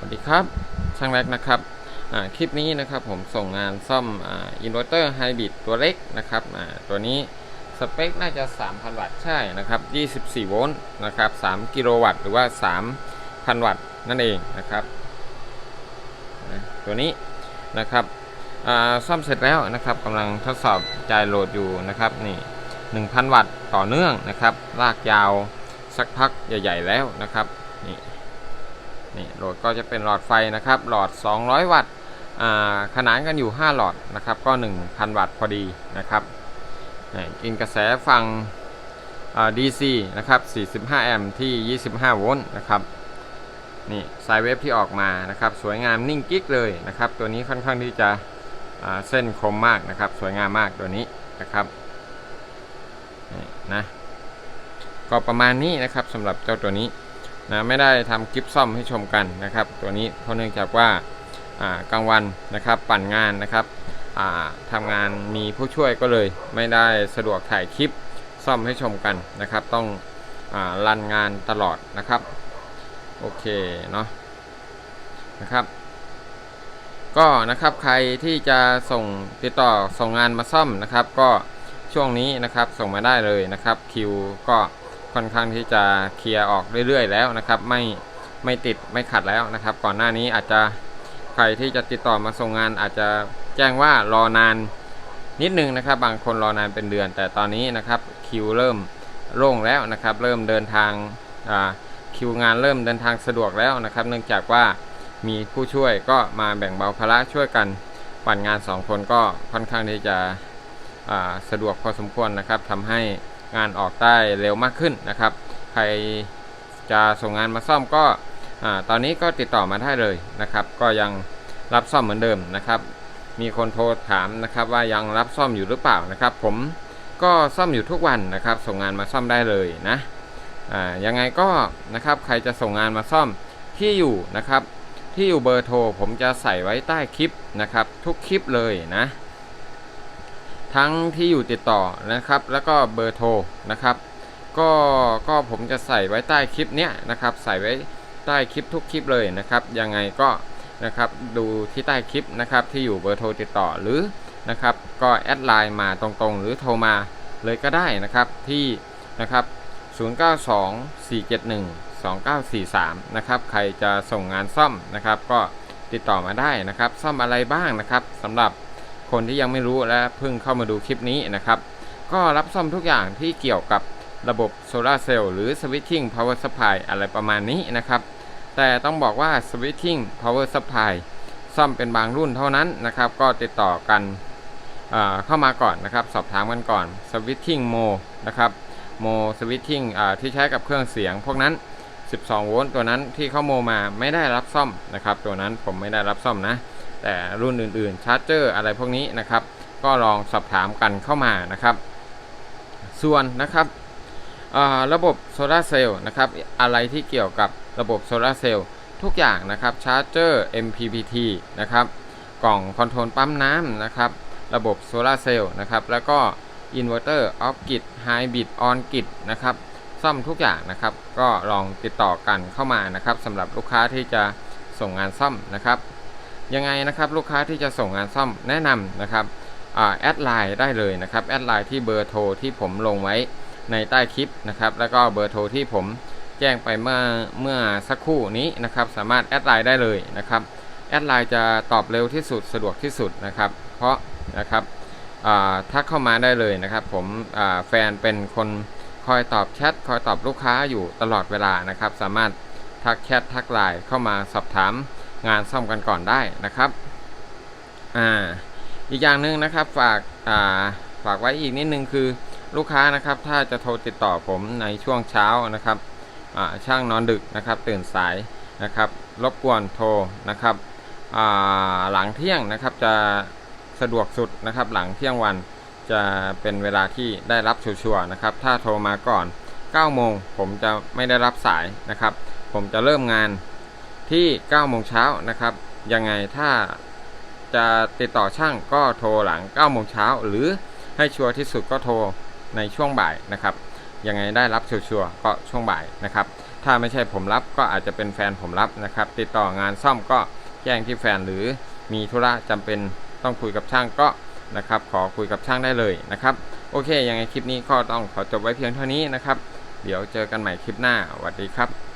สวัสดีครับ ช่างแรกนะครับคลิปนี้นะครับผมส่งงานซ่อมอินเวอร์เตอร์ไฮบริดตัวเล็กนะครับตัวนี้สเปคน่าจะ 3,000 วัตต์ใช่นะครับ24 โวลต์นะครับ3กิโลวัตต์หรือว่า 3,000 วัตต์นั่นเองนะครับตัวนี้นะครับซ่อมเสร็จแล้วนะครับกำลังทดสอบจ่ายโหลดอยู่นะครับนี่1,000 วัตต์ต่อเนื่องนะครับลากยาวสักพักใหญ่ ๆ แล้วนะครับนี่ นี่โหลดก็จะเป็นหลอดไฟนะครับ หลอด 200 วัตต์ขนานกันอยู่ 5 หลอดนะครับ ก็ 1,000 วัตต์พอดีนะครับกินกระแสฟังอ่า DC นะครับ 45 แอมป์ที่ 25 โวลต์นะครับนี่สายเวฟที่ออกมานะครับ สวยงามนิ่งกิ๊กเลยนะครับ ตัวนี้ค่อนข้างที่จะเส้นคมมากนะครับ สวยงามมากตัวนี้นะครับนี่นะก็ประมาณนี้นะครับสำหรับเจ้าตัวนี้ นะไม่ได้ทำคลิปซ่อมให้ชมกันนะครับ ตัวนี้เพราะเนื่องจากว่ากลางวันนะครับปั่นงานนะครับทำงานมีผู้ช่วยก็เลย ไม่ได้สะดวกถ่ายคลิปซ่อมให้ชมกันนะครับ ต้องรันงานตลอดนะครับโอเคเนาะนะครับ ก็นะครับใครที่จะส่งติดต่อส่งงานมาซ่อมนะครับ ก็ช่วงนี้นะครับส่งมาได้เลยนะครับคิวก็ ค่อนข้างที่จะเคลียร์ออกเรื่อยๆ แล้วนะครับ ไม่ไม่ติดไม่ขัดแล้วนะครับ ก่อนหน้านี้อาจจะใครที่จะติดต่อมาส่งงาน อาจจะแจ้งว่ารอนานนิดนึงนะครับ บางคนรอนานเป็นเดือน แต่ตอนนี้นะครับคิวเริ่มโล่งแล้วนะครับ เริ่มเดินทางคิวงานเริ่มเดินทางสะดวกแล้วนะครับ เนื่องจากว่ามีผู้ช่วยก็มาแบ่งเบาภาระช่วยกันปั่นงาน 2 คนก็ค่อนข้างที่จะสะดวกพอสมควรนะครับทำให้ งานออกได้เร็วมากขึ้นนะครับ ใครจะส่งงานมาซ่อมก็ตอนนี้ก็ติดต่อมาได้เลยนะครับ ก็ยังรับซ่อมเหมือนเดิมนะครับ มีคนโทรถามนะครับว่ายังรับซ่อมอยู่หรือเปล่านะครับ ผมก็ซ่อมอยู่ทุกวันนะครับ ส่งงานมาซ่อมได้เลยนะยังไงก็นะครับใครจะส่งงานมาซ่อมที่อยู่นะครับ ที่อยู่เบอร์โทรผมจะใส่ไว้ใต้คลิปนะครับ ทุกคลิปเลยนะ ทั้งที่อยู่ติดต่อนะครับ แล้วก็เบอร์โทรนะครับ ก็ก็ผมจะใส่ไว้ใต้คลิปเนี้ยนะครับ ใส่ไว้ใต้คลิปทุกคลิปเลยนะครับ ยังไงก็นะครับดูที่ใต้คลิปนะครับที่อยู่เบอร์โทรติดต่อหรือนะครับ ก็แอดไลน์มาตรงๆ หรือโทรมาเลยก็ได้นะครับที่นะครับ 0924712943 นะครับ ใครจะส่งงานซ่อมนะครับ ก็ติดต่อมาได้นะครับ ซ่อมอะไรบ้างนะครับสำหรับ คนที่ยังไม่รู้และเพิ่งเข้ามาดูคลิปนี้นะครับ ก็รับซ่อมทุกอย่างที่เกี่ยวกับระบบโซลาเซลล์หรือ Switching Power Supply อะไรประมาณนี้นะครับ แต่ต้องบอกว่า Switching Power Supply ซ่อมเป็นบางรุ่นเท่านั้นนะครับ ก็ติดต่อกันเข้ามาก่อนนะครับ สอบถามกันก่อน Switching Mo นะครับ Mo Switching ที่ใช้กับเครื่องเสียง พวกนั้น 12 โวลต์ตัวนั้นที่เขาโมมาไม่ได้รับซ่อมนะครับ ตัวนั้นผมไม่ได้รับซ่อมนะ แต่รุ่นอื่นๆชาร์จเจอร์อะไรพวกนี้นะครับ ก็ลองสอบถามกันเข้ามานะครับ ส่วนนะครับระบบโซลาเซลล์นะครับอะไรที่เกี่ยวกับระบบโซลาเซลล์ทุกอย่างนะครับชาร์จเจอร์ MPPT นะครับกล่องคอนโทรลปั๊มน้ำนะครับระบบโซลาเซลล์นะครับแล้วก็อินเวอร์เตอร์ออฟกิดไฮบริดออนกิดนะครับซ่อมทุกอย่างนะครับ ก็ลองติดต่อกันเข้ามานะครับสำหรับลูกค้าที่จะส่งงานซ่อมนะครับ ยังไงนะครับลูกค้าที่จะส่งงานซ่อมแนะนำนะครับแอดไลน์ได้เลยนะครับแอดไลน์ที่เบอร์โทรที่ผมลงไว้ในใต้คลิปนะครับแล้วก็เบอร์โทรที่ผมแจ้งไปเมื่อเมื่อสักครู่นี้นะครับสามารถแอดไลน์ได้เลยนะครับแอดไลน์จะตอบเร็วที่สุดสะดวกที่สุดนะครับเพราะนะครับทักเข้ามาได้เลยนะครับ ผมแฟนเป็นคนคอยตอบแชทคอยตอบลูกค้าอยู่ตลอดเวลานะครับ สามารถทักแชททักไลน์เข้ามาสอบถาม งานซ่อมกันก่อนได้นะครับอ่าอีกอย่างหนึ่งนะครับฝากอ่าฝากไว้อีกนิดนึงคือลูกค้านะครับ ถ้าจะโทรติดต่อผมในช่วงเช้านะครับอ่าช่างนอนดึกนะครับ ตื่นสายนะครับรบกวนโทรนะครับอ่าหลังเที่ยงนะครับจะสะดวกสุดนะครับ หลังเที่ยงวันจะเป็นเวลาที่ได้รับชัวร์นะครับ ถ้าโทรมาก่อน9โมงผมจะไม่ได้รับสายนะครับ ผมจะเริ่มงาน ที่9โมงเช้านะครับ ยังไงถ้าจะติดต่อช่างก็โทรหลัง9โมงเช้าหรือให้ชัวร์ที่สุดก็โทรในช่วงบ่ายนะครับ ยังไงได้รับชัวร์ก็ช่วงบ่ายนะครับ ถ้าไม่ใช่ผมรับก็อาจจะเป็นแฟนผมรับนะครับ ติดต่องานซ่อมก็แจ้งที่แฟนหรือมีธุระจำเป็นต้องคุยกับช่างก็นะครับขอคุยกับช่างได้เลยนะครับ โอเคยังไงคลิปนี้ก็ต้องขอจบไว้เพียงเท่านี้นะครับ เดี๋ยวเจอกันใหม่คลิปหน้าสวัสดีครับ